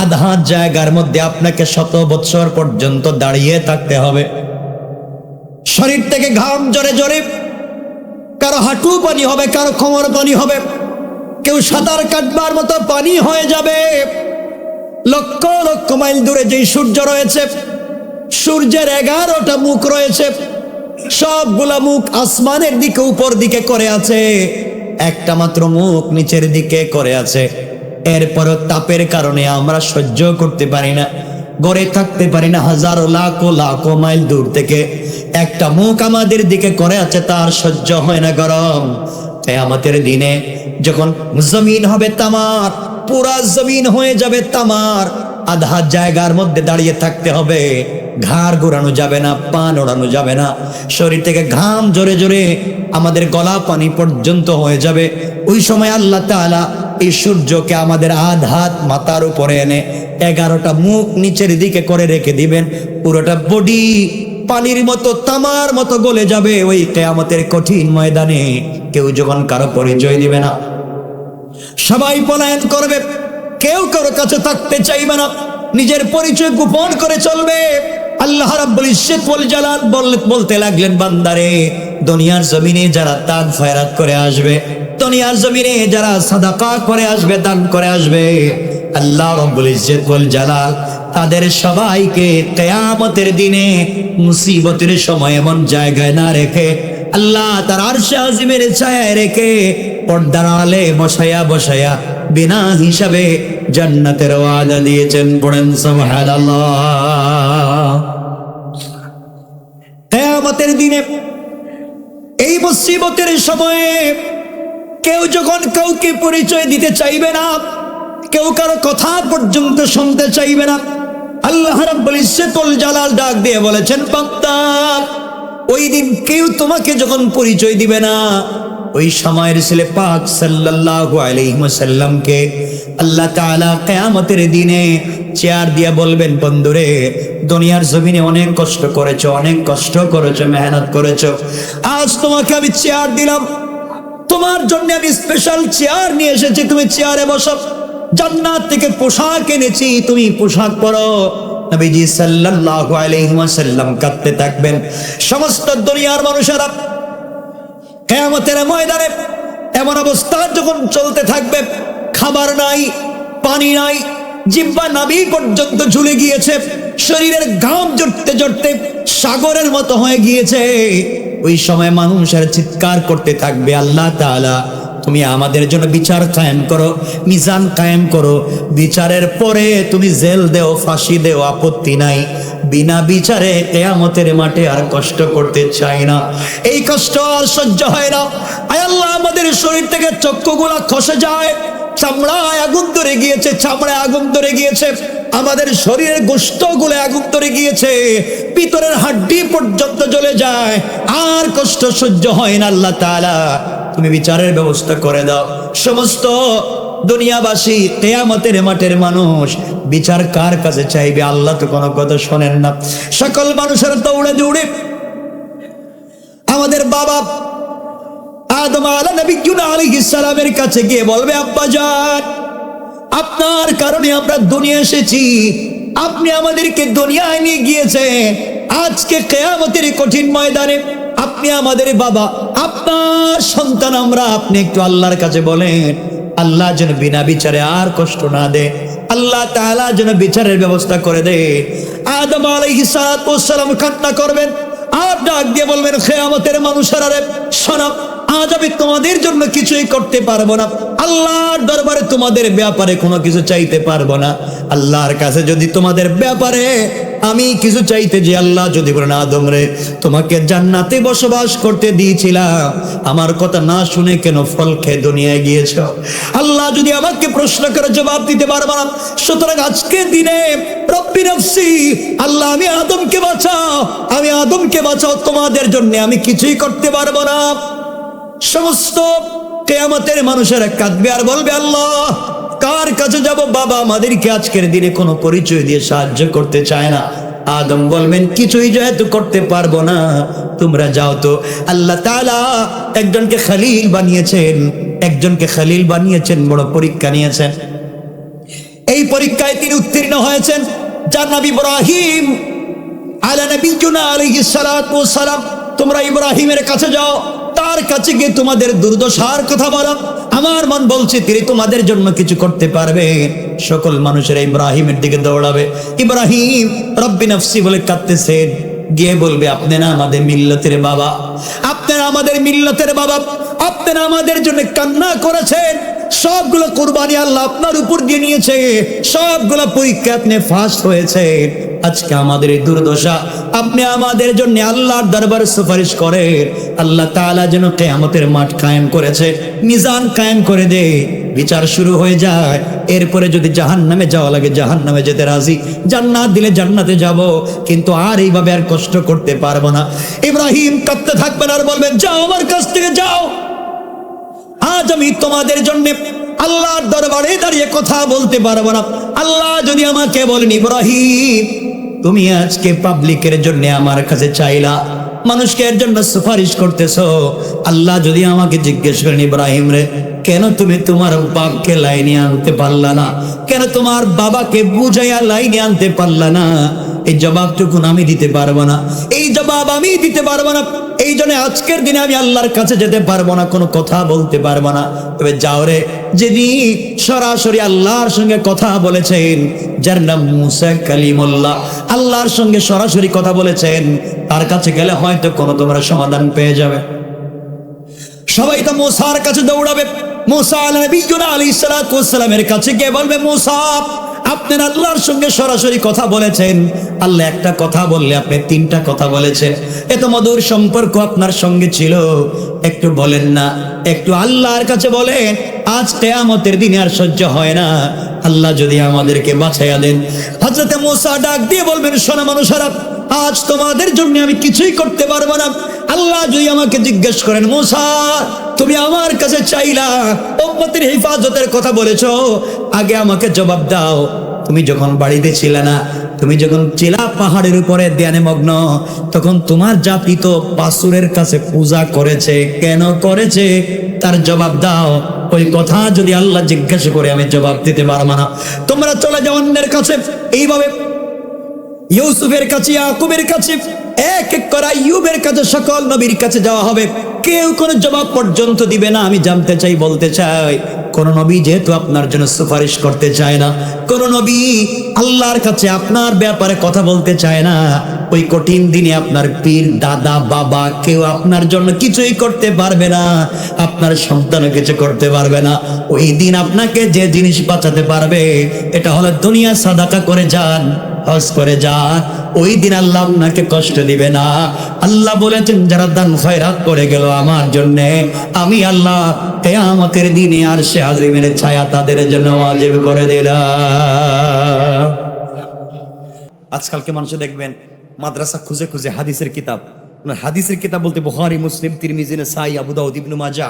আধ হাত জায়গার মধ্যে আপনাকে শত বৎসর পর্যন্ত দাঁড়িয়ে থাকতে হবে। শরীর থেকে ঘাম জরে জরে। কারও হাঁটু পানি হবে, কারও কোমর পানি হবে। কেউ সাঁতার কাটবার মতো পানি হয়ে যাবে। লক্ষ লক্ষ মাইল দূরে যেই সূর্য রয়েছে, সূর্যের এগারোটা মুখ রয়েছে। সবগুলা মুখ আসমানের দিকে, উপর দিকে করে আছে। একটা মাত্র মুখ নিচের দিকে করে আছে। এরপরও তাপের কারণে আমরা সহ্য করতে পারি না। গড়ে থাকতে পারি না হাজারো লাখো লাখো মাইল দূর থেকে। একটা মুখ আমাদের দিকে করে আছে, তার সহ্য হয় না গরম। তাই আমাদের দিনে যখন জমিন হবে তামার, পুরা জমিন হয়ে যাবে তামার। আধা জায়গার মধ্যে দাঁড়িয়ে থাকতে হবে। ঘাড় ঘোরানো যাবে না পান ওড়ানো যাবে না। শরীর থেকে ঘাম জোরে জোরে আমাদের গলা পানি পর্যন্ত হয়ে যাবে। ওই সময় আল্লাহ তাআলা এই সূর্যকে আমাদের আধ হাত মাথার উপরে এনে এগারোটা মুখ নিচের দিকে করে রেখে দিবেন। পুরোটা বডি পানির মতো, তামার মতো গলে যাবে ওই কেয়ামতের কঠিন ময়দানে। কেউ যখন কারও পরিচয় দিবে না, সবাই পলায়ন করবে। কেউ কারও কাছে থাকতে চাইবে না, নিজের পরিচয় গোপন করে চলবে। আল্লাহ রাব্বুল ইজ্জত ওয়াল জালাল বল- বলতে লাগলেন, বান্দারে দুনিয়ার জমিনে যারা দান ফয়রাত করে আসবে, দুনিয়ার জমিনে যারা সাদাকা করে আসবে, দান করে আসবে। আল্লাহ রাব্বুল ইজ্জত ওয়াল জালাল তাদের সবাইকে কিয়ামতের দিনে মুসিবতের সময় এমন জায়গায় না রেখে, আল্লাহ তার আরশে আজিমের ছায়ায় রেখে পর্দার আলে বসায়া বসায়া বিনা হিসাবে জান্নাতের ওয়াদা দিয়েছেন পড়েন, সুবহানাল্লাহ। কিয়ামতের দিনে মুসিবতের সময়ে কেউ যখন কাউকে পরিচয় দিতে চাইবে না, কেউ কারও কথা পর্যন্ত শুনতে চাইবে না, আল্লাহ রাব্বুল জালাল ডাক দিয়ে বলেছেন, বান্দা, ওই দিন কেউ তোমাকে যখন পরিচয় দিবে না ওই সময়ের ছেলে পাক সাল্লাল্লাহু আলাইহি ওয়াসাল্লামকে আল্লাহ তাআলা কিয়ামতের দিনে চেয়ার দিয়ে বলবেন, বন্ধুরে, দুনিয়ার জমিনে অনেক কষ্ট করেছ, অনেক কষ্ট করেছ, মেহনত করেছ। আজ তোমাকে আমি চেয়ার দিলাম। তোমার জন্য আমি স্পেশাল চেয়ার নিয়ে এসেছি, তুমি চেয়ারে বসো। জান্নাত থেকে পোশাক এনেছি, তুমি পোশাক পরো। নবীজি সাল্লাল্লাহু আলাইহি ওয়াসাল্লাম কাঁদতে থাকবেন। সমস্ত দুনিয়ার মানুষেরা কেয়ামতের ময়দানে এমন অবস্থা যখন চলতে থাকবে, খাবার নাই, পানি নাই, জিব্বা নাবি পর্যন্ত ঝুলে গিয়েছে, শরীরের ঘাম জড়তে জড়তে সাগরের মতো হয়ে গিয়েছে। ওই সময় মানুষের চিৎকার করতে থাকবে আল্লাহ তাআলা। তুমি আমাদের জন্য বিচার কায়েম করো, মিজান কায়েম করো। বিচারের পরে তুমি জেল দেও, ফাঁসি দেও, আপত্তি নাই। বিনা বিচারে কেয়ামতের মাঠে আর কষ্ট করতে চাই না। এই কষ্ট আর সহ্য হয় না। আয় আল্লাহ, আমাদের শরীর থেকে চক্ষুগুলা খসে যায়। চামড়ায় আগুন ধরে গিয়েছে, চামড়ায় আগুন ধরে গিয়েছে। আমাদের শরীরের গোস্তগুলো আগুন ধরে গিয়েছে। পিতরের হাড্ডি পর্যন্ত জ্বলে যায়। আর কষ্ট সহ্য হয় না আল্লাহ তাআলা। তুমি বিচারের ব্যবস্থা করে দাও। সমস্ত দুনিয়াবাসী কেয়ামতের মাঠের মানুষ বিচার কার কাছে চাইবে? আল্লাহ তো কোনো কথা শোনেন না। সকল মানুষের দৌড়ে দৌড়ে আমাদের বাবা আদম আলা নবী আলাইহিস সালামের কাছে গিয়ে বলবে, আব্বা যান আপনার কারণে আমরা দুনিয়া এসেছি। আপনি আমাদেরকে দুনিয়ায় নিয়ে গিয়েছে আজকে কেয়ামতের কঠিন ময়দানে আপনি আমাদের বাবা, আপনার সন্তান আমরা, আপনি একটু আল্লাহর কাছে বলেন, আল্লাহ যেন বিনা বিচারে আর কষ্ট না দে, আল্লাহ তাআলা যেন বিচারের ব্যবস্থা করে দে। আদম আলাইহিস সালাম কান্না করবেন, আর ডাক দিয়ে বলবেন, খেয়ামতের মানুষেরা রে, শোনো, আজ আমি তোমাদের জন্য কিছুই করতে পারব না। আল্লাহর দরবারে তোমাদের ব্যাপারে কোনো কিছু চাইতে পারব না। আল্লাহর কাছে যদি তোমাদের ব্যাপারে আমি কিছু চাইতে যে আল্লাহ যদি বলেন, আদম রে, তোমাকে জান্নাতে বসবাস করতে দিয়েছিলাম। আমার কথা না শুনে কেন ফল খেয়ে দুনিয়ায় গিয়েছ? আল্লাহ যদি আমাকে প্রশ্ন করে জবাব দিতে পারব সুতরাং আজকে দিনে রব্বি নফসি, আল্লাহ, আমি আদমকে বাঁচাও। আমি আদমকে বাঁচাও, তোমাদের জন্য আমি কিছুই করতে পারব না। সমস্ত কেয়ামতের মানুষেরা কাঁদবে আর বলবে, আল্লাহ কার কাছে যাব? বাবা আমাদেরকে আজকের দিনে কোনো পরিচয় দিয়ে সাহায্য করতে চায় না। আদম বলবেন, কিছুই যেহেতু করতে পারব না, তোমরা যাও তো। আল্লাহ একজনকে খালিল বানিয়েছেন, একজনকে খালিল বানিয়েছেন, বড় পরীক্ষা নিয়েছেন। এই পরীক্ষায় তিনি উত্তীর্ণ হয়েছেন। যার নাম ইব্রাহিম। আলা সালাতু ওয়াস সালাম। তোমরা ইব্রাহিমের কাছে যাও। তার কাছে গিয়ে তোমাদের দুর্দশার কথা বলো। আমার মন বলছে, তিনি তোমাদের জন্য কিছু করতে পারবে। সকল মানুষেরা ইব্রাহিমের দিকে দৌড়াবে। ইব্রাহিম রব্বি নফসি বলে কাঁদতেছেন গিয়ে বলবে, আপনারা আমাদের মিল্লতের বাবা। আপনারা আমাদের মিল্লতের বাবা। আপনারা আমাদের জন্য কান্না করেছেন। সবগুলো কোরবানি আল্লাহ আপনার উপর দিয়ে নিয়েছে। সবগুলো পরীক্ষা আপনি ফার্স্ট হয়েছে আজকে আমাদের এই দুর্দশা। আপনি আমাদের জন্য আল্লাহর দরবার সুপারিশ করেন। আল্লাহ তাআলা যেন কেয়ামতের মাঠ কায়েম করেছে। মিজান কায়েম করে দে। বিচার শুরু হয়ে যায়। এরপরে যদি জাহান নামে যাওয়া লাগে জাহান নামে যেতে রাজি। জান্নাত দিলে জান্নাতে যাব। কিন্তু আর এইভাবে আর কষ্ট করতে পারব না। ইব্রাহিম কাঁদতে থাকবেন আর বলবেন যাও আমার কাছ থেকে, যাও। আজ আমি তোমাদের জন্য আল্লাহর দরবারে দাঁড়িয়ে কথা বলতে পারব না। আল্লাহ যদি আমাকে বলেন, ইব্রাহিম তুমি আজকে পাবলিকের জন্য আমার কাছে চাইলা। মানুষকে এর জন্য সুপারিশ করতেছো। আল্লাহ যদি আমাকে জিজ্ঞেস করেন, ইব্রাহিম রে, কেন তুমি তোমার বাপকে লাইনে আনতে পারলা না? কেন তোমার বাবাকে বুঝাইয়া লাইনে আনতে পারলা না? এই জবাবটুকুন আমি দিতে পারব না। এই জবাব আমি দিতে পারব না। এই জন্য আজকের দিনে আমি আল্লাহর কাছে যেতে পারব না। কোনো কথা বলতে পারব না। তবে যাও রে যিনি সরাসরি আল্লাহর সঙ্গে কথা বলেছেন, যার নাম মুসা কালিমুল্লাহ, আল্লাহর সঙ্গে সরাসরি কথা বলেছেন, তার কাছে গেলে হয়তো কোনো তোমরা সমাধান পেয়ে যাবে। সবাই তো মোসার কাছে দৌড়াবে। মোসা আলী সালামের কাছে গিয়ে বলবে, মোসা আপনার আল্লাহর সঙ্গে সরাসরি কথা বলেছেন। আল্লাহ একটা কথা বললে আপনি তিনটা কথা বলেছেন। এত মধুর সম্পর্ক আপনার সঙ্গে ছিল। একটু বলেন না, একটু আল্লাহর কাছে বলেন, আজ কেয়ামতের দিনে আর সহ্য হয় না। আল্লাহ যদি আমাদেরকে বাঁচাইয়া দেন। হজরতে মোসা ডাক দিয়ে বলবেন সোনা মানুষেরা আজ তোমাদের জন্য আমি কিছুই করতে পারব না। আল্লাহ যদি আমাকে জিজ্ঞেস করেন, মোসা তুমি আমার কাছে চাইলা উম্মতের হেফাজতের কথা বলেছ, আগে আমাকে জবাব দাও। তুমি যখন বাড়িতে ছিলে না, তুমি যখন চিলা পাহাড়ের উপরে ধ্যানে মগ্ন, তখন তোমার জাতি তো পাসুরের কাছে পূজা করেছে। কেন করেছে? তার জবাব দাও। ওই কথা যদি আল্লাহ জিজ্ঞাসা করে, আমি জবাব দিতে পারব না। তোমরা চলে যাও অন্যের কাছে। এইভাবে ইউসুফের কাছে, ইয়াকুবের কাছে, এক এক করে ইউবের কাছে সকল নবীর কাছে যাওয়া হবে। কেউ কোনো জবাব পর্যন্ত দিবে না আমি জানতে চাই বলতে চাই। কোন নবী যেহেতু আপনার জন্য সুপারিশ করতে চায় না, কোন নবী আল্লাহর কাছে আপনার ব্যাপারে কথা বলতে চায় না, ওই কঠিন দিনে আপনার পীর, দাদা, বাবা কেউ আপনার জন্য কিছুই করতে পারবে না, আপনার সন্তানও কিছু করতে পারবে না। ওই দিন আপনাকে যে জিনিস বাঁচাতে পারবে, এটা হলো দুনিয়া সাদাকা করে যান, হজ করে যান। ওই দিন আল্লাহ আপনাকে কষ্ট দিবে না। আল্লাহ বলেছেন, যারা দান খয়রাত করে গেল আমার জন্য, আমি আল্লাহ কেয়ামতের দিনে আর সে আজিমের ছায়া তাদের জন্য ওয়াজিব করে দিলাম। আজকালকে মানুষ দেখবেন, মাদ্রাসা খুঁজে খুঁজে হাদিসের কিতাব। হাদিসের কিতাব বলতে বুখারী, মুসলিম তিরমিজিনে সাই আবু দাউদ, ইবনু মাজা,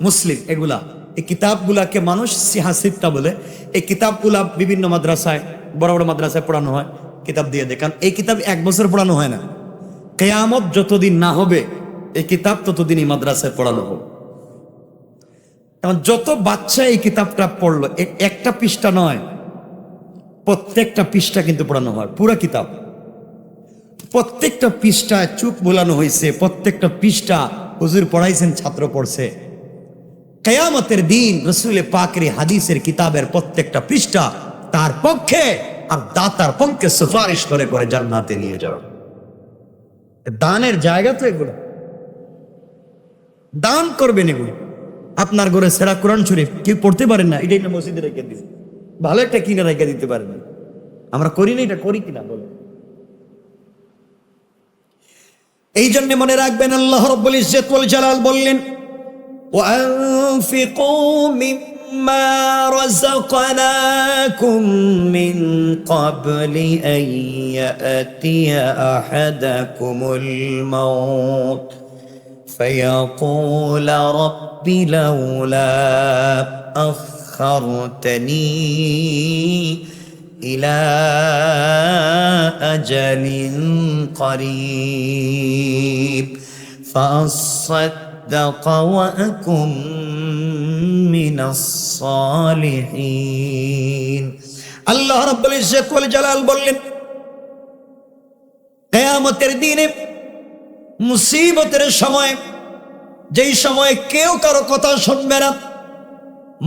মুসলিম এগুলা। এই কিতাবগুলাকে মানুষ সিহাসিবটা বলে। এই কিতাবগুলা বিভিন্ন মাদ্রাসায়, বড় বড় মাদ্রাসায় পড়ানো হয়, কিতাব দিয়ে দেয়। কারণ এই কিতাব এক বছর পড়ানো হয় না। কেয়ামত যতদিন না হবে, এই কিতাব ততদিনই মাদ্রাসায় পড়ানো হবে। এখন যত বাচ্চা এই কিতাবটা পড়ল একটা পৃষ্ঠা নয়, প্রত্যেকটা পৃষ্ঠা কিন্তু পড়ানো হয়, পুরো কিতাব। প্রত্যেকটা পৃষ্ঠায় চুপ বোলানো হয়েছে প্রত্যেকটা পৃষ্ঠা হুজুর পড়াইছেন, ছাত্র পড়ছে। কেয়ামতের দিন রসুলে পাকের হাদিসের কিতাবের প্রত্যেকটা পৃষ্ঠা তার পক্ষে আর দাতার পক্ষে সুপারিশ করে করে জান্নাতে নিয়ে যাও দানের জায়গা তো এগুলো। দান করবেন এগুলো। আপনার ঘরে সেরা কোরআন শরীফ কেউ পড়তে পারেন না এটাই না মসজিদে রেখে দিন ভালো একটা কিনে রেখে দিতে পারেন আমরা করি না এটা করি কিনা বলে এই জন্য মনে রাখবেন আল্লাহ রব্বুল ইজ্জত ওয়াল জালাল বললেন وأنفقوا مما رزقناكم من قبل أن يأتي أحدكم الموت فيقول رب لولا أخرتني إلى أجل قريب فأصدق وأكن من الصالحين আল্লাহ রাব্বুল ইজ্জত ওয়াল জালাল বললেন কিয়ামতের দিনে মুসিবতের সময়, যেই সময় কেউ কারও কথা শুনবে না,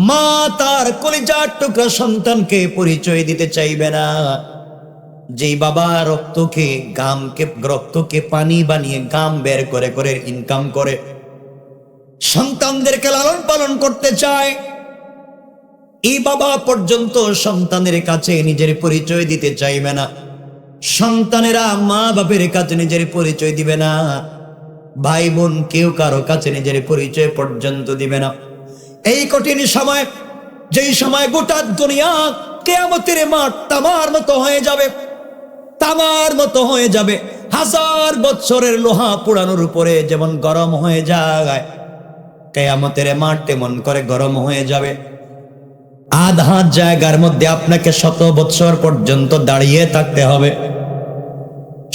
মা তার কলিজার টুকরা সন্তানকে পরিচয় দিতে চাইবে না। যেই বাবা রক্তকে গামকে রক্তকে পানি বানিয়ে গাম বের করে করে ইনকাম করে, সন্তানদেরকে লালন পালন করতে চায়, এই বাবা পর্যন্ত সন্তানের কাছে নিজের পরিচয় দিতে চাইবে না। সন্তানেরা মা বাপের কাছে নিজের পরিচয় দিবে না। ভাই বোন কেউ কারও কাছে নিজের পরিচয় পর্যন্ত দিবে না। এই কঠিন সময়, যেই সময় গোটা দুনিয়া কেয়ামতের মাঠ তামার মতো হয়ে যাবে, তামার মতো হয়ে যাবে। হাজার বছরের লোহা পোড়ানোর উপরে যেমন গরম হয়ে যায়, কেয়ামতের মাঠ তেমন করে গরম হয়ে যাবে। আধা জায়গার মধ্যে আপনাকে শত বৎসর পর্যন্ত দাঁড়িয়ে থাকতে হবে।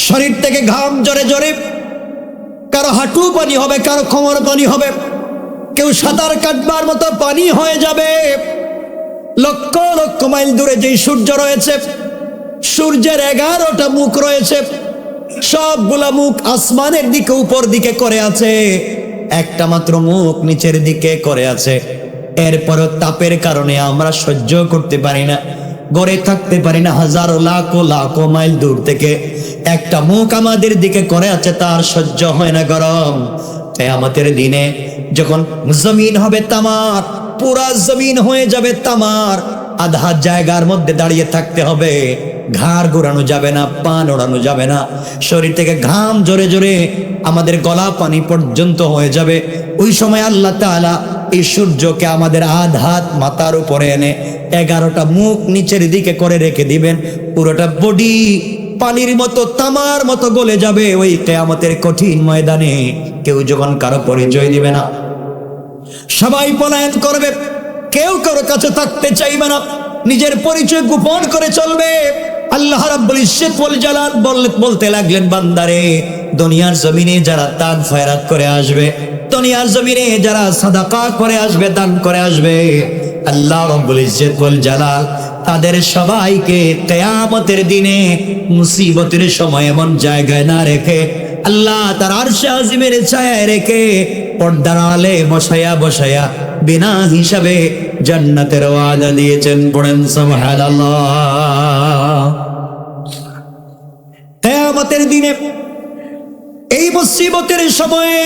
শরীর থেকে ঘাম জরে জরে কারও হাঁটু পানি হবে, কারও কোমর পানি হবে, কেউ সাঁতার কাটবার মতো পানি হয়ে যাবে। লক্ষ লক্ষ মাইল দূরে যেই সূর্য রয়েছে, সূর্যের এগারোটা মুখ রয়েছে, সবগুলা মুখ আসমানের দিকে, উপর দিকে করে আছে, একটা মাত্র মুখ নিচের দিকে করে আছে। এরপরও তাপের কারণে আমরা সহ্য করতে পারি না। গড়ে থাকতে পারি না হাজারো লাখো লাখো মাইল দূর থেকে। একটা মুখ আমাদের দিকে করে আছে, তার সহ্য হয় না গরম। তাই আমাদের দিনে যখন জমিন হবে তামার, পুরা জমিন হয়ে যাবে তামার। আধা জায়গার মধ্যে দাঁড়িয়ে থাকতে হবে। ঘাড় ঘোরানো যাবে না পান ওড়ানো যাবে না। শরীর থেকে ঘাম জোরে জোরে আমাদের গলা পানি পর্যন্ত হয়ে যাবে। ওই সময় আল্লাহ তাআলা এই সূর্যকে আমাদের আধ হাত মাথার উপরে এনে এগারোটা মুখ নিচের দিকে করে রেখে দিবেন। পুরোটা বডি পানির মতো, তামার মতো গলে যাবে ওই কেয়ামতের কঠিন ময়দানে। কেউ যখন কারও পরিচয় দিবে না, সবাই পলায়ন করবে। কেউ কারও কাছে থাকতে চাইবে না, নিজের পরিচয় গোপন করে চলবে। আল্লাহ রাব্বুল ইজ্জত ওয়াল জালাল বলতে লাগলেন, বান্দারে দুনিয়ার জমিনে যারা দান ফয়রাত করে আসবে, দুনিয়ার জমিনে যারা সাদাকা করে আসবে, দান করে আসবে। আল্লাহ রাব্বুল ইজ্জত ওয়াল জালাল তাদের সবাইকে কিয়ামতের দিনে মুসিবতের সময় এমন জায়গায় না রেখে, আল্লাহ তার আরশে আজিমের ছায়ায় রেখে পর্দার আলে বসায়া বসায়া বিনা হিসাবে জান্নাতের ওয়াদা দিয়েছেন। পড়েন, সুবহানাল্লাহ। কিয়ামতের দিনে এই মুসিবতের সময়ে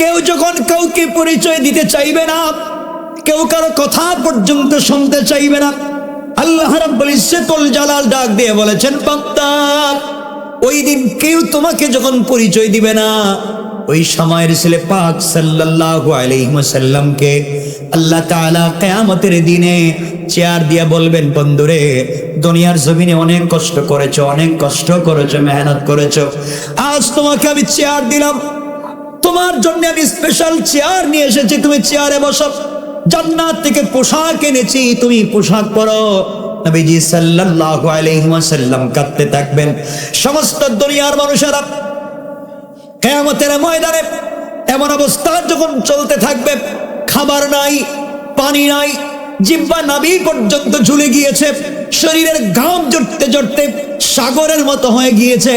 কেউ যখন কাউকে পরিচয় দিতে চাইবে না, কেউ কারও কথা পর্যন্ত শুনতে চাইবে না, আল্লাহ রাব্বুল জালাল ডাক দিয়ে বলেছেন, বান্দা, ওই দিন কেউ তোমাকে যখন পরিচয় দিবে না ওই সময়ের ছেলে পাক সাল্লাল্লাহু আলাইহি ওয়াসাল্লামকে আল্লাহ তাআলা কিয়ামতের দিনে চেয়ার দিয়া বলবেন, বন্ধুরে, দুনিয়ার জমিনে অনেক কষ্ট করেছ, অনেক কষ্ট করেছ, মেহনত করেছ। আজ তোমাকে আমি চেয়ার দিলাম। তোমার জন্য আমি স্পেশাল চেয়ার নিয়ে এসেছি। তুমি চেয়ারে বসো। জান্নাত থেকে পোশাক এনেছি। তুমি পোশাক পরো। নবীজি সাল্লাল্লাহু আলাইহি ওয়াসাল্লাম কাঁদতে থাকবেন। সমস্ত দুনিয়ার মানুষেরা কেয়ামতের ময়দানে এমন অবস্থা যখন চলতে থাকবে, খাবার নাই, পানি নাই, জিব্বা নাবি পর্যন্ত ঝুলে গিয়েছে, শরীরের ঘাম জড়তে জড়তে সাগরের মতো হয়ে গিয়েছে।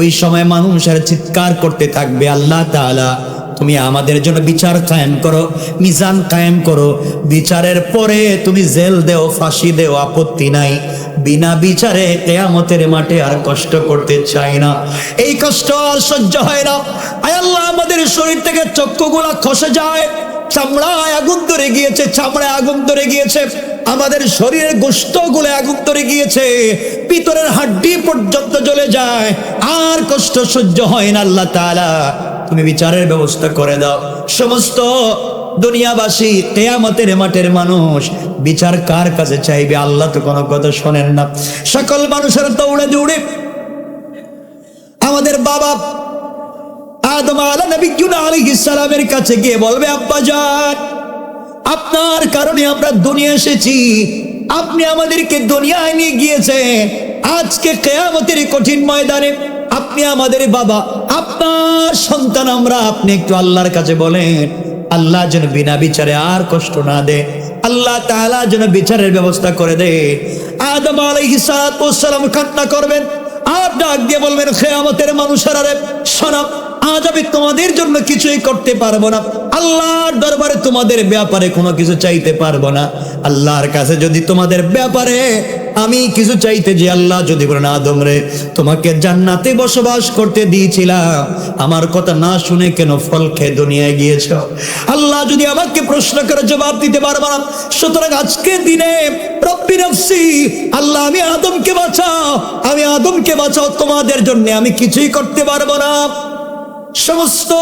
ওই সময় মানুষের চিৎকার করতে থাকবে, আল্লাহ তাআলা তুমি আমাদের জন্য বিচার কায়েম করো, মিজান কায়েম করো। বিচারের পরে তুমি জেল দেও, ফাঁসি দেও, আপত্তি নাই। বিনা বিচারে কেয়ামতের মাঠে আর কষ্ট করতে চাই না। এই কষ্ট আর সহ্য হয় না। আয় আল্লাহ, আমাদের শরীর থেকে চক্ষুগুলা খসে যায়। চামড়ায় আগুন ধরে গিয়েছে, চামড়ায় আগুন ধরে গিয়েছে। আমাদের শরীরের গোষ্ঠগুলো আগুন ধরে গিয়েছে। ভিতরের হাড্ডি পর্যন্ত জ্বলে যায়। আর কষ্ট সহ্য হয় না আল্লাহ তাআলা। তুমি বিচারের ব্যবস্থা করে দাও। সমস্ত দুনিয়াবাসী কেয়ামতের মাঠের মানুষ বিচার কার কাছে চাইবে? আল্লাহ তো কোনো কথা শোনেন না। সকল মানুষের দৌড়ে দৌড়ে আমাদের বাবা আদম আলা নবী আলাইহিস সালামের কাছে গিয়ে বলবে, আব্বা যান আপনার কারণে আমরা দুনিয়া এসেছি। আপনি আমাদেরকে দুনিয়ায় নিয়ে গিয়েছে আজকে কেয়ামতের কঠিন ময়দানে আপনি আমাদের বাবা, আপনার সন্তান আমরা, আপনি একটু আল্লাহর কাছে বলেন, আল্লাহ যেন বিনা বিচারে আর কষ্ট না দে আল্লাহ তাআলা যেন বিচারের ব্যবস্থা করে দে আদম আলাইহিস সালাম কান্না করবেন, আর ডাক দিয়ে বলবেন, খেয়ামতের মানুষেরা রে শোনো আজ আমি তোমাদের জন্য কিছুই করতে পারব না। আল্লাহর দরবারে তোমাদের ব্যাপারে কোনো কিছু চাইতে পারব না। আল্লাহর কাছে যদি তোমাদের ব্যাপারে আমি কিছু চাইতে যে আল্লাহ যদি বলেন আদম রে তোমাকে জান্নাতে বসবাস করতে দিয়েছিলাম। আমার কথা না শুনে কেন ফল খেয়ে দুনিয়ায় গিয়েছ? আল্লাহ যদি আমাকে প্রশ্ন করে জবাব দিতে পারব না, সুতরাং আজকে দিনে রব্বি নফসি, আল্লাহ, আমি আদমকে বাঁচাও, আমি আদমকে বাঁচাও, তোমাদের জন্য আমি কিছুই করতে পারব না। সমস্ত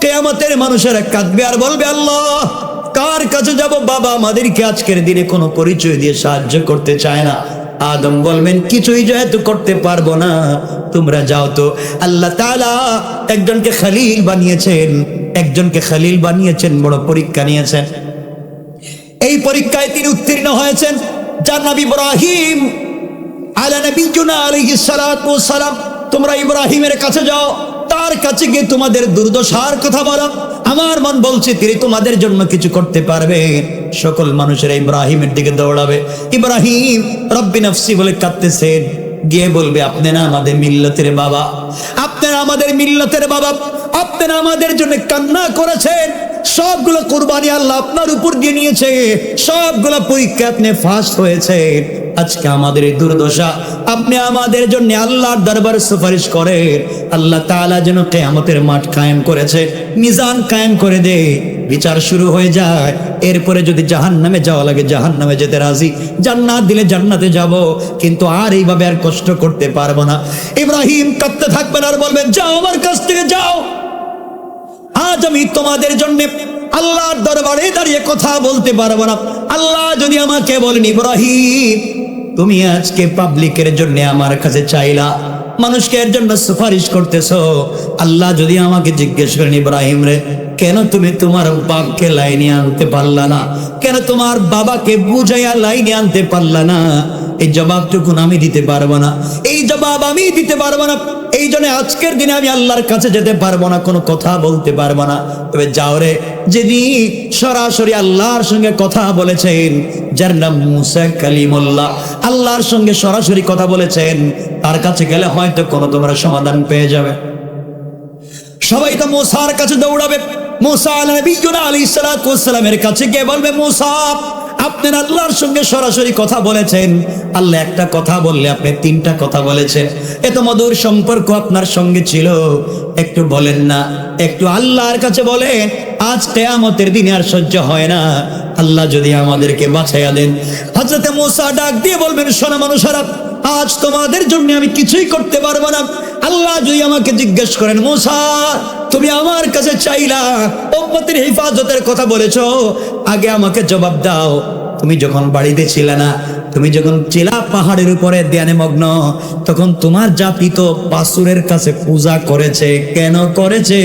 কেয়ামতের মানুষেরা কাঁদবে আর বলবে, আল্লাহ, কার কাছে যাব? বাবা আমাদেরকে আজকের দিনে কোনো পরিচয় দিয়ে সাহায্য করতে চায় না। আদম বলবেন, কিছুই যেহেতু করতে পারব না, তোমরা যাও তো। আল্লাহ তাআলা একজনকে খালিল বানিয়েছেন, একজনকে খালিল বানিয়েছেন, বড় পরীক্ষা নিয়েছেন। এই পরীক্ষায় তিনি উত্তীর্ণ হয়েছেন। নাম ইব্রাহিম। আলা ওয়াস সালাম, তোমরা ইব্রাহিমের কাছে যাও তার কাছে গিয়ে তোমাদের দুর্দশার কথা বলো। আমার মন বলছে, তিনি তোমাদের জন্য কিছু করতে পারবে। সকল মানুষেরা ইব্রাহিমের দিকে দৌড়াবে। ইব্রাহিম রব্বি নফসি বলে কাঁদতেছেন গিয়ে বলবে আপনি না আমাদের মিল্লতের বাবা। আপনারা আমাদের মিল্লতের বাবা। আপনারা আমাদের জন্য কান্না করেছেন। সবগুলো কোরবানি আল্লাহ আপনার উপর দিয়ে নিয়েছে। সবগুলো পরীক্ষা আপনি ফার্স্ট হয়েছে আজকে আমাদের এই দুর্দশা। আপনি আমাদের জন্য আল্লাহর দরবারে সুপারিশ করেন। আল্লাহ তাআলা যেন কেয়ামতের মাঠ কায়েম করেছে। মিজান কায়েম করে দে। বিচার শুরু হয়ে যায়। এরপরে যদি জাহান নামে যাওয়া লাগে জাহান নামে যেতে রাজি। জান্নাত দিলে জান্নাতে যাব। কিন্তু আর এইভাবে আর কষ্ট করতে পারব না। ইব্রাহিম কাঁদতে থাকবেন আর বলবেন, যাও আমার কাছ থেকে, যাও। আজ আমি তোমাদের জন্য আল্লাহর দরবারে দাঁড়িয়ে কথা বলতে পারব না। আল্লাহ যদি আমাকে বলেন, ইব্রাহিম তুমি আজকে পাবলিকের জন্য আমার কাছে চাইলা, মানুষকে এর জন্য সুপারিশ করতেছো। আল্লাহ যদি আমাকে জিজ্ঞেস করেন, ইব্রাহিম রে, কেন তুমি তোমার বাপকে লাইনে আনতে পারলা না? কেন তোমার বাবাকে বুঝাইয়া লাইনে আনতে পারলা না? এই জবাবটুকুন আমি দিতে পারব না। এই জবাব আমি দিতে পারব না। এই জন্য আজকের দিনে আমি আল্লাহর কাছে যেতে পারব না, কোনো কথা বলতে পারব না। তবে যাও রে, যিনি সরাসরি আল্লাহর সঙ্গে কথা বলেছেন, যার নাম মুসা কালিমুল্লাহ, আল্লাহর সঙ্গে সরাসরি কথা বলেছেন, তার কাছে গেলে হয়তো কোনো তোমরা সমাধান পেয়ে যাবে। সবাই তো মোসার কাছে দৌড়াবে। মোসা আলী সালামের কাছে গিয়ে বলবে, মোসা আপনার আল্লাহর সঙ্গে সরাসরি কথা বলেছেন। আল্লাহ একটা কথা বললে আপনি তিনটা কথা বলেছেন। এত মধুর সম্পর্ক আপনার সঙ্গে ছিল। একটু বলেন না, একটু আল্লাহর কাছে বলেন, আজ কেয়ামতের দিনে আর সহ্য হয় না। আল্লাহ যদি আমাদেরকে বাঁচাইয়া দেন। হজরতে মোসা ডাক দিয়ে বলবেন সোনা মানুষেরা, আজ তোমাদের জন্য আমি কিছুই করতে পারব না। আল্লাহ যদি আমাকে জিজ্ঞেস করেন, মোসা, তুমি আমার কাছে চাইলা উম্মতের হেফাজতের কথা বলেছ, আগে আমাকে জবাব দাও। তুমি যখন বাড়িতে ছিলে না, তুমি যখন চিলা পাহাড়ের উপরে ধ্যানে মগ্ন, তখন তোমার জাতি তো বাসুরের কাছে পূজা করেছে। কেন করেছে?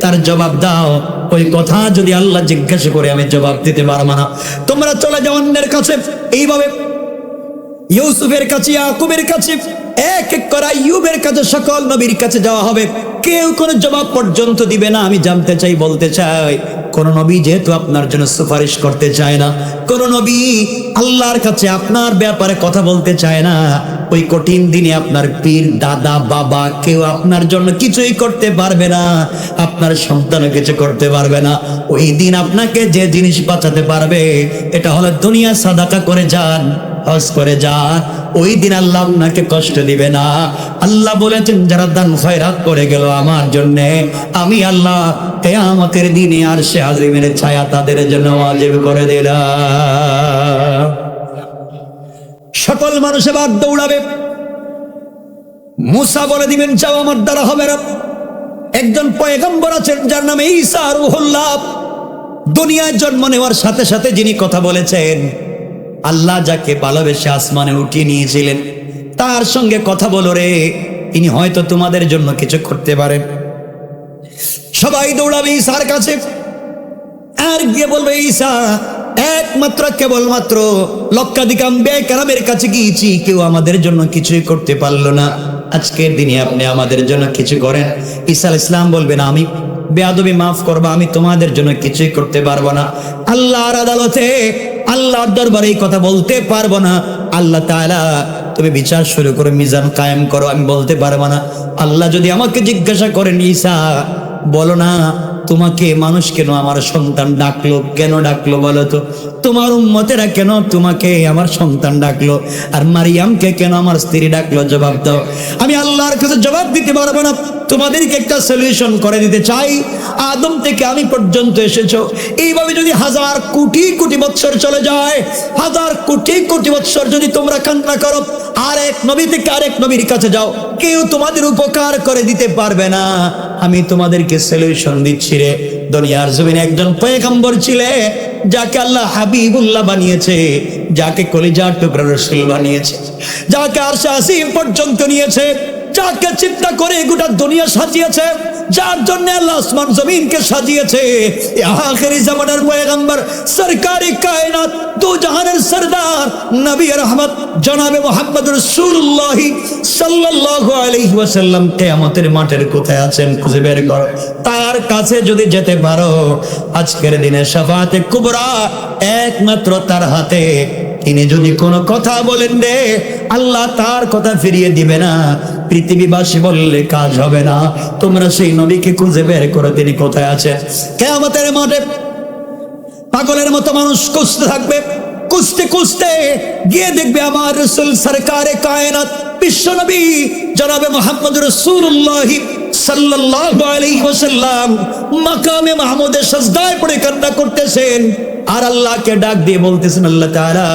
তার জবাব দাও। ওই কথা যদি আল্লাহ জিজ্ঞাসা করে আমি জবাব দিতে পারব না। তোমরা চলে যাও অন্যের কাছে। এইভাবে ইউসুফের কাছে, ইয়াকুবের কাছে, এক এক করা ইউবের কাছে সকল নবীর কাছে যাওয়া হবে। কেউ কোনো জবাব পর্যন্ত দিবে না, আমি জানতে চাই, বলতে চাই, কোন নবী যেহেতু আপনার জন্য সুপারিশ করতে চায় না, কোন নবী আল্লাহর কাছে আপনার ব্যাপারে কথা বলতে চায় না ওই কঠিন দিনে আপনার পীর, দাদা, বাবা কেউ আপনার জন্য কিছুই করতে পারবে না। আপনার সন্তানও কিছু করতে পারবে না। ওই দিন আপনাকে যে জিনিস বাঁচাতে পারবে, এটা হলো দুনিয়া সাদাকা করে যান, হজ করে যান। ওই দিন আল্লাহ আপনাকে কষ্ট দিবে না। আল্লাহ বলেছেন, যারা দান খয়রাত করে গেল আমার জন্য, আমি আল্লাহ কেয়ামতের দিনে আর সে আজিমের ছায়া তাদের জন্য ওয়াজিব করে দিলাম। সকল মানুষ এবার দৌড়াবে। মুসা বলে দিবেন, যাও, আমার দ্বারা হবে না। একজন পয়গম্বর আছেন, যার নামে ঈসা রুহুল্লাহ দুনিয়ায় জন্ম নেওয়ার সাথে সাথে যিনি কথা বলেছেন, আল্লাহ যাকে ভালোবেসে আসমানে উঠিয়ে নিয়েছিলেন, তার সঙ্গে কথা বলো রে তিনি হয়তো তোমাদের জন্য কিছু করতে পারেন। সবাই দৌড়াবে ঈশার কাছে। আর গিয়ে বলবে ঈশা একমাত্র কেবলমাত্র লক্ষাধিকাম বেকারামের কাছে গিয়েছি। কেউ আমাদের জন্য কিছুই করতে পারল না। আজকের দিনে আপনি আমাদের জন্য কিছু করেন। আলাইহিস ইসলাম বলবেন, আমি বেয়াদবি মাফ করব, আমি তোমাদের জন্য কিছুই করতে পারব না। আল্লাহর আদালতে, আল্লাহর দরবারে এই কথা বলতে পারব না। আল্লাহ তাআলা, তুমি বিচার শুরু করো মিজান কায়েম করো, আমি বলতে পারব না। আল্লাহ যদি আমাকে জিজ্ঞাসা করেন, ঈসা, বলো না তোমাকে মানুষ কেন আমার সন্তান ডাকলো? কেন ডাকলো বলো তো? তোমার উম্মতেরা কেন তোমাকে আমার সন্তান ডাকলো? আর মারিয়ামকে কেন আমার স্ত্রী ডাকলো? জবাব দাও। আমি আল্লাহর কাছে জবাব দিতে পারব না। তোমাদেরকে একটা সলিউশন করে দিতে চাই। আদম থেকে আমি পর্যন্ত এসেছ। এইভাবে যদি হাজার কোটি কোটি বৎসর চলে যায়, হাজার কোটি কোটি বৎসর যদি তোমরা কান্না করো আর এক নবী থেকে আরেক নবীর কাছে যাও, কেউ তোমাদের উপকার করে দিতে পারবে না। আমি তোমাদেরকে সলিউশন দিচ্ছি রে। দুনিয়ার জমিনে একজন পয়গম্বর ছিলে, যাকে আল্লাহ হাবিবুল্লাহ বানিয়েছে, যাকে কলিজার টুকরা রসুল বানিয়েছে, যাকে আর আসিম পর্যন্ত নিয়েছে। যাকে চিন্তা করে গোটা দুনিয়া সাজিয়েছে, যার জন্য আল্লাহ আসমান জমিনকে সাজিয়েছে। আখেরি জামানার পয়গম্বর, সরকারি কায়নাত, দু জাহানের সরদার, নবী রহমত, জনাবে মোহাম্মদ রাসূলুল্লাহ সাল্লাল্লাহু আলাইহি ওয়াসাল্লাম কিয়ামতের মাঠের কোথায় আছেন খুঁজে বের করো। তার কাছে যদি যেতে পারো, আজকের দিনে শাফাতে কুবরা একমাত্র তার হাতে তিনি যদি কোনো কথা বলেন রে, আল্লাহ তার কথা ফিরিয়ে দিবে না। পৃথিবীবাসী বললে কাজ হবে না। তোমরা সেই নবীকে খুঁজে বের করে, তিনি কোথায় আছে? কেয়ামতের মাঠে পাগলের মতো মানুষ কুস্তে থাকবে। কুস্তে কুস্তে গিয়ে দেখবে আমার রসুল সরকারে কায়নাত, বিশ্ব নবী, জনাবে মোহাম্মদ রসুল্লাহ সাল্লাল্লাহু আলাইহি ওয়াসাল্লাম, মাকামে মাহমুদের সাজদায় পড়ে কান্না করতেছেন। আর আল্লাহকে ডাক দিয়ে বলতেছেন, আল্লাহ তারা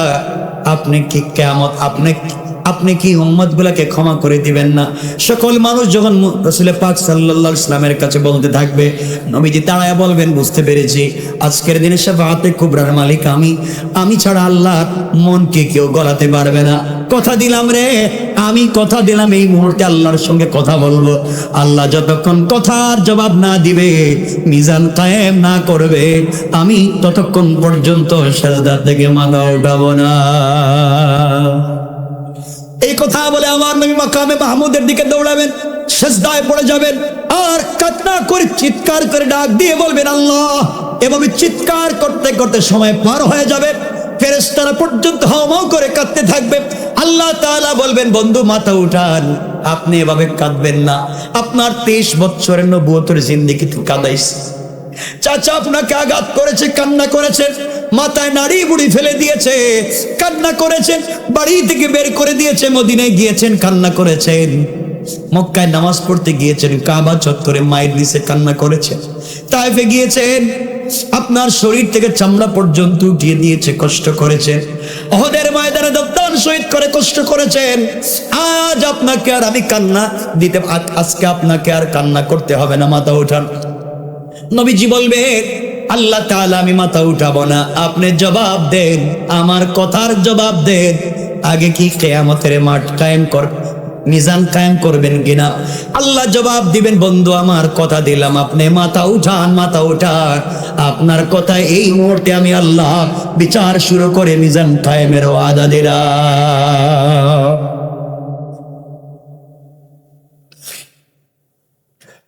আপনি কি কিয়ামত, আপনি আপনি কি উম্মত গুলাকে ক্ষমা করে দিবেন না? সকল মানুষ যখন রসুল পাক আলাইহি ইসলামের কাছে বলতে থাকবে, নবীজি তাড়ায়া বলবেন, বুঝতে পেরেছি, আজকের দিনে শাফাআতে কুবরার মালিক আমি। আমি ছাড়া আল্লাহ মনকে কেউ গলাতে পারবে না। কথা দিলাম রে আমি কথা দিলাম, এই মুহূর্তে আল্লাহর সঙ্গে কথা বলব। আল্লাহ যতক্ষণ কথার জবাব না দিবে, মিজান কায়েম না করবে, আমি ততক্ষণ পর্যন্ত সাজদা থেকে মাথা উঠাবো না। এই কথা বলে আমার নবী মাকামে মাহমুদের দিকে দৌড়াবেন, সেজদায় পড়ে যাবেন, আর কান্না করে চিৎকার করে ডাক দিয়ে বলবেন, আল্লাহ! এভাবে চিৎকার করতে করতে সময় পার হয়ে যাবে। ফেরেশতারা পর্যন্ত হাওমাও করে কাঁদতে থাকবে। আল্লাহ তাআলা বলবেন, বন্ধু, মাথা উঠান। আপনি এভাবে কাঁদবেন না। আপনার তেইশ বছরের নবুয়তের জিন্দিগিতে কাঁদাইছে চাচা আপনাকে আঘাত করেছে, কান্না করেছেন মাথায় নাড়ি বুড়ি ফেলে দিয়েছে, কান্না করেছেন বাড়ি থেকে বের করে দিয়েছে, মদিনায় গিয়েছেন, কান্না করেছেন। মক্কায় নামাজ পড়তে গিয়েছেন, কাবা চত্বরে মায়ের নিচে কান্না করেছেন। তাইফে গিয়েছেন আপনার শরীর থেকে চামড়া পর্যন্ত উঠিয়ে দিয়েছে, কষ্ট করেছেন অহদের ময়দানে দপ্তান শহীদ করে, কষ্ট করেছেন আজ আপনাকে আর আমি কান্না দিতে আজকে আপনাকে আর কান্না করতে হবে না, মাথা উঠান। নবীজি বলবে, আল্লাহ তাহলে আমি মাথা উঠাবো না। আপনি জবাব দেন, আমার কথার জবাব দেন। আগে কি কেয়ামতের মাঠ কায়েম কর মিজান কায়েম করবেন কিনা? আল্লাহ জবাব দিবেন, বন্ধু, আমার কথা দিলাম আপনি, মাথা উঠান মাথা উঠান। আপনার কথা এই মুহূর্তে আমি আল্লাহ বিচার শুরু করে মিজান কায়েমের ওয়াদা দিলাম।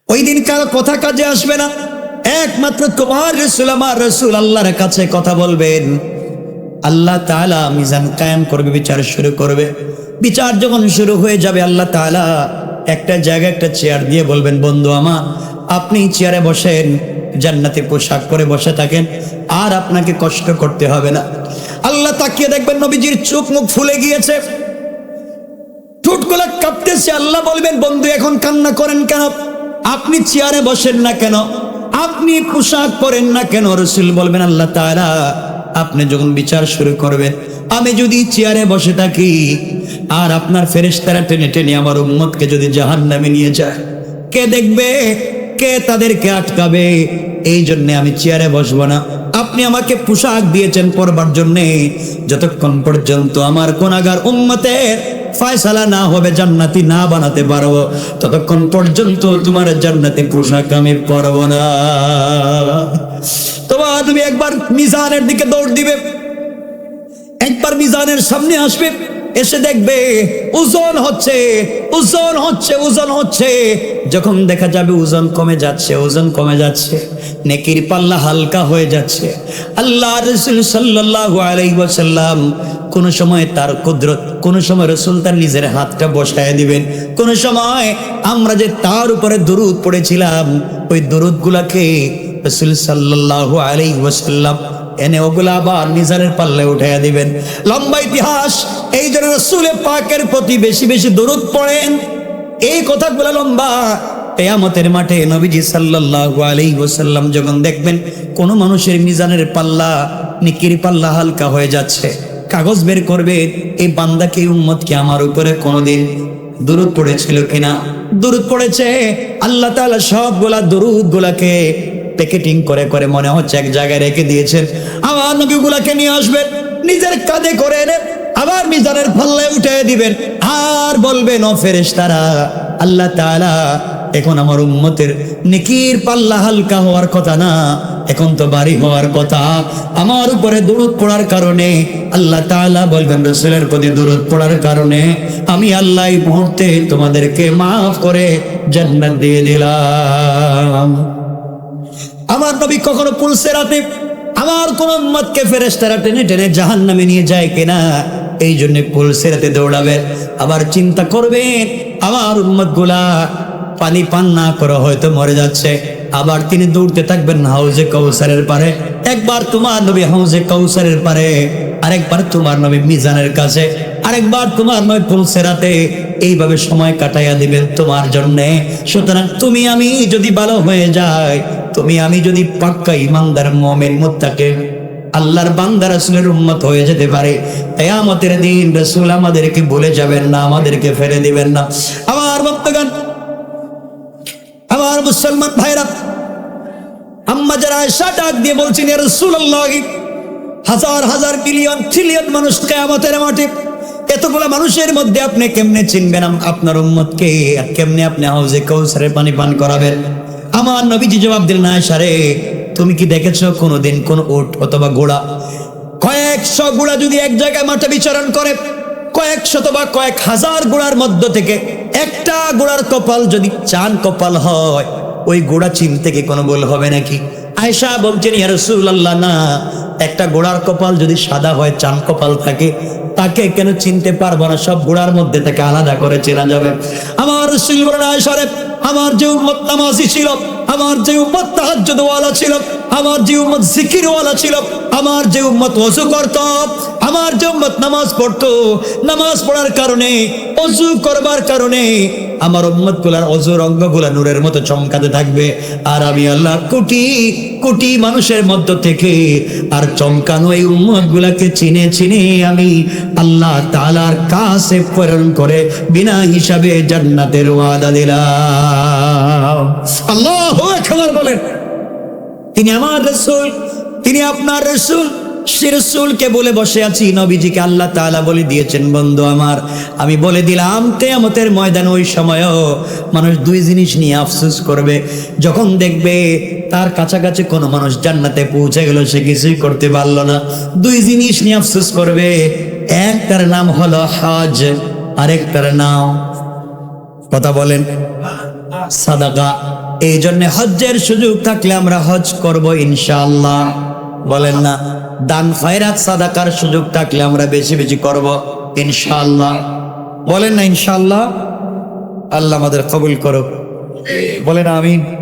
ওই দিন কারও কথা কাজে আসবে না। একমাত্র তোমার রসুল, আমার রসুল আল্লাহর কাছে কথা বলবেন। আল্লাহ তাআলা মিজান কায়েম করবে, বিচার শুরু করবে। বিচার যখন শুরু হয়ে যাবে, আল্লাহ তাআলা একটা জায়গায় একটা চেয়ার দিয়ে বলবেন, বন্ধু আমার, আপনি চেয়ারে বসেন জান্নাতে পোশাক পরে বসে থাকেন, আর আপনাকে কষ্ট করতে হবে না। আল্লাহ তাকিয়ে দেখবেন নবীজির চোখ মুখ ফুলে গিয়েছে। ঠোঁটগুলা কাঁপতেছে, আল্লাহ বলবেন, বন্ধু, এখন কান্না করেন কেন? আপনি চেয়ারে বসেন না কেন? আপনি পোশাক পরেন না কেন? রসুল বলবেন, আল্লাহ তাআলা আপনি যখন বিচার শুরু করবেন, আমি যদি চেয়ারে বসে থাকি, আর আপনার ফেরেশতারা টেনে টেনে আমার উম্মতকে যদি জাহান নামে নিয়ে যায়, কে দেখবে? কে তাদেরকে আটকাবে? এই জন্য আমি চেয়ারে বসবো না। আপনি আমাকে পোশাক দিয়েছেন পরবার জন্যে। যতক্ষণ পর্যন্ত আমার কোনাগার উম্মতের ফয়সালা না হবে, জান্নাতি না বানাতে পারব, ততক্ষণ পর্যন্ত তোমার জান্নাতি পোশাক আমি পরবো না। তোমার তুমি একবার মিজানের দিকে দৌড় দিবে। একবার মিজানের সামনে আসবে। এসে দেখবে ওজন হচ্ছে ওজন হচ্ছে ওজন হচ্ছে। যখন দেখা যাবে ওজন কমে যাচ্ছে, ওজন কমে যাচ্ছে, নেকির পাল্লা হালকা হয়ে যাচ্ছে। আল্লাহ রসুল সাল্লাহ আলাইসাল্লাম কোন সময় তার কুদরত, কোন সময় রসুল তার নিজের হাতটা বসায় দিবেন। কোন সময় আমরা যে তার উপরে দরুদ পড়েছিলাম, ওই দরুদ গুলাকে রসুল সাল্লাহ আলাই ওয়াসাল্লাম এনে ওগুলা আবার নিজারের পাল্লে উঠাইয়া দিবেন। লম্বা ইতিহাস, এই জন্য রসুলের পাকের প্রতি বেশি বেশি দরুদ পড়েন, এই কথাগুলো লম্বা। কেয়ামতের মাঠে নবীজি সাল্লাল্লাহু আলাইহি ওয়াসাল্লাম যখন দেখবেন কোন মানুষের মিজানের পাল্লা, নিকির পাল্লা হালকা হয়ে যাচ্ছে, কাগজ বের করবে, এই বান্দাকে উম্মত কি আমার উপরে কোনোদিন দূরত পড়েছিল কিনা? দূরত পড়েছে, আল্লাহ তাআলা সবগুলা দরুদ গুলাকে প্যাকেটিং করে করে মনে হচ্ছে এক জায়গায় রেখে দিয়েছেন। আমার নবীগুলাকে নিয়ে আসবেন, নিজের কাঁধে করে এনে আবার মিজানের পাল্লায় উঠে দিবেন। আর বলবেন, ও ফেরেশতারা, আল্লাহ তাআলা এখন আমার উম্মতের নিকির পাল্লা হালকা হওয়ার কথা না, এখন তো বাড়ি হওয়ার কথা। আমার উপরে দূরত পড়ার কারণে, আল্লাহ তাআলা বলবেন, রসুলের প্রতি দূরত পড়ার কারণে আমি আল্লাহ মুহূর্তে তোমাদেরকে মাফ করে জান্নাত দিয়ে দিলাম। আমার নবী কখনো পুলসে রাতে আমার কোন উম্মতকে ফেরেস্তারা টেনে টেনে জাহান নামে নিয়ে যায় কিনা? এই জন্য পুলসে রাতে দৌড়াবে, আবার চিন্তা করবেন আমার উম্মতগুলা পানি পান না করে হয়তো মরে যাচ্ছে। আবার তিনি দৌড়তে থাকবেন হাউজে কৌসারের পারে। একবার তোমার নবী হাউজে কৌসারের পারে, আরেকবার তোমার নবী মিজানের কাছে, আরেকবার তোমার নয় পুলসেরাতে এইভাবে সময় কাটাইয়া দিবেন তোমার জন্যে। সুতরাং তুমি আমি যদি ভালো হয়ে যায় তুমি, আমি যদি পাক্কা ইমানদার মোমেন মুত্তাকে, আল্লাহর বান্দা রাসূলের উন্মত হয়ে যেতে পারে, কিয়ামতের দিন রাসূল আমাদেরকে বলে যাবেন না, আমাদেরকে ফেলে দিবেন না। আমার ভক্তগণ, আমার মুসলমান ভাইরা, আম্মা যারা আয়সা ডাক দিয়ে বলছেন রাসূলুল্লাহ হাজার হাজার বিলিয়ন ট্রিলিয়ন মানুষ কেয়ামতের মাঠে, এতগুলো মানুষের মধ্যে আপনি কেমনে চিনবেন আপনার উম্মতকে? কেমনে আপনি হাউজে কৌসারের পানি পান করাবেন? আমার নবীজি জবাব দিলেন না সারে তুমি কি দেখেছ কোনোদিন কোন উট অথবা গোড়া? কয়েকশো গোড়া যদি এক জায়গায় মাঠে বিচরণ করে কয়েক শত বা কয়েক হাজার গোড়ার মধ্য থেকে একটা গোড়ার কপাল যদি চান কপাল হয়, ওই গোড়া চিনতে কি কোনো ভুল হবে নাকি? আয়সা বলছেন, ইয়া রাসূলুল্লাহ, না, একটা গোড়ার কপাল যদি সাদা হয়, চান কপাল থাকে, তাকে কেন চিনতে পারব না? সব গোড়ার মধ্যে তাকে আলাদা করে চেনা যাবে। আমার রসুল বলেন আয়সা আমার যে উম্মত নামাজি ছিল, আমার যে উম্মত তাহাজ্জুদওয়ালা ছিল, আমার যে উম্মত জিকিরওয়ালা ছিল, আমার যে উম্মত ওযু করত আমার যে উম্মত নামাজ পড়তো। নামাজ পড়ার কারণে, অজু করবার কারণে আমার উম্মতগুলার অজুর অঙ্গগুলা নূরের মতো চমকাতে থাকবে। আর আমি আল্লাহ কোটি কোটি মানুষের মধ্য থেকে আর চমকানো এই উম্মত গুলাকে চিনে চিনে আমি আল্লাহ তালার কাছে প্রেরণ করে বিনা হিসাবে জান্নাতের ওয়াদা দিলাম। আল্লাহ বলেন। তিনি আমার রসুল, তিনি আপনার রসুল। সে রসুলকে বলে বসে আছি। নবীজিকে আল্লাহ তাআলা বলে দিয়েছেন, বন্ধু আমার, আমি বলে দিলাম, কেয়ামতের ময়দান ওই সময়ও মানুষ দুই জিনিস নিয়ে আফসোস করবে। যখন দেখবে তার কাছাকাছি কোনো মানুষ জান্নাতে পৌঁছে গেল, সে কিছুই করতে পারল না। দুই জিনিস নিয়ে আফসোস করবে, একটার নাম হলো হজ, আরেকটার নাম কথা বলেন, সাদাকা। এই জন্য হজ্জের সুযোগ থাকলে আমরা হজ করব ইনশাআল্লাহ। বলেন না। দান খয়রাত সাদাকার সুযোগ থাকলে আমরা বেশি বেশি করব ইনশাল্লাহ বলেন না ইনশাল্লাহ আল্লাহ আমাদের কবুল করুক। বলেন আমিন।